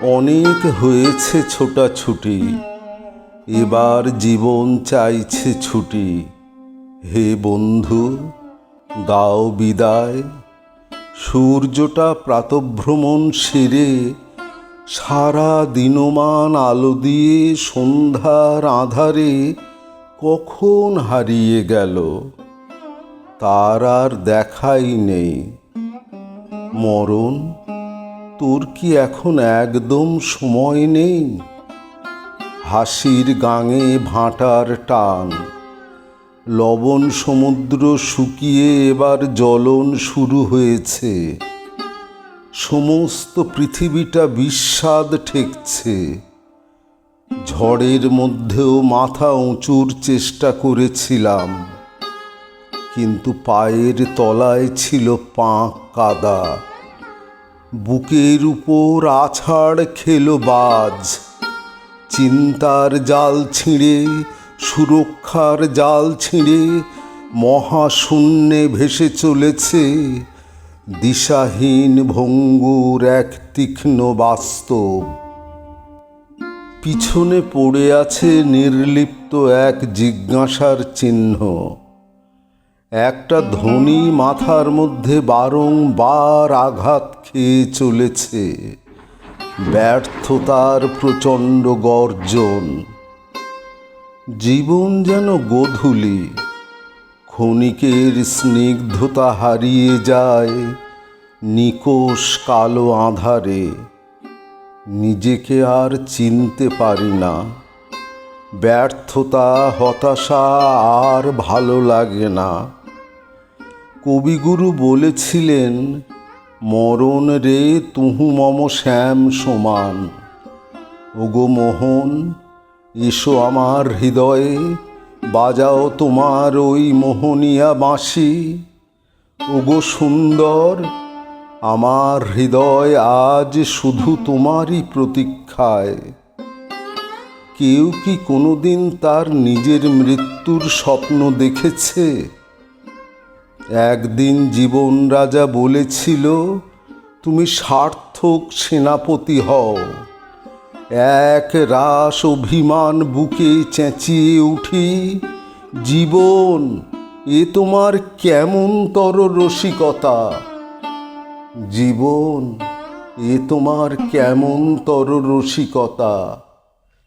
অনেক হয়েছে ছোটাছুটি, এবার জীবন চাইছে ছুটি। হে বন্ধু, দাও বিদায়। সূর্যটা প্রাতভ্রমণ সেরে সারা দিনমান আলো দিয়ে সন্ধ্যার আধারে কখন হারিয়ে গেল, তার আর দেখাই নেই। মরণ তোর কি এখন একদম সময় নেই? হাসির গাঙে ভাঁটার টান। লবণ সমুদ্র শুকিয়ে এবার জ্বলন শুরু হয়েছে। সমস্ত পৃথিবীটা বিস্বাদ ঠেকছে। ঝড়ের মধ্যেও মাথা উঁচুর চেষ্টা করেছিলাম। কিন্তু পায়ের তলায় ছিল পাঁক কাদা। বুকের উপর আছাড় খেলো বাজ। চিন্তার জাল ছিঁড়ে, সুরক্ষার জাল ছিঁড়ে, মহাশূন্যে ভেসে চলেছে। দিশাহীন ভঙ্গুর এক তীক্ষ্ণ বাস্তব। পিছনে পড়ে আছে নির্লিপ্ত এক জিজ্ঞাসার চিহ্ন। একটা ধ্বনি মাথার মধ্যে বারংবার আঘাত খেয়ে চলেছে। ব্যর্থতার প্রচণ্ড গর্জন। জীবন যেন গোধূলি, ক্ষণিকের স্নিগ্ধতা হারিয়ে যায় নিকোষ কালো আধারে। নিজেকে আর চিনতে পারি না। ব্যর্থতা, হতাশা আর ভালো লাগে না। কবিগুরু বলেছিলেন, মরণ রে তুহু মম শ্যাম সমান। ওগো মোহন, এসো আমার হৃদয়ে, বাজাও তোমার ওই মোহনিয়া বাঁশি। ওগো সুন্দর, আমার হৃদয় আজ শুধু তোমারই প্রতীক্ষায়। কেউ কি কোনোদিন তার নিজের মৃত্যুর স্বপ্ন দেখেছে? একদিন জীবন রাজা বলেছিল, তুমি সার্থক সেনাপতি হও। এক রাস অভিমান বুকে চেঁচিয়ে উঠি, জীবন, এ তোমার কেমন তর রসিকতা? জীবন, এ তোমার কেমন তর রসিকতা?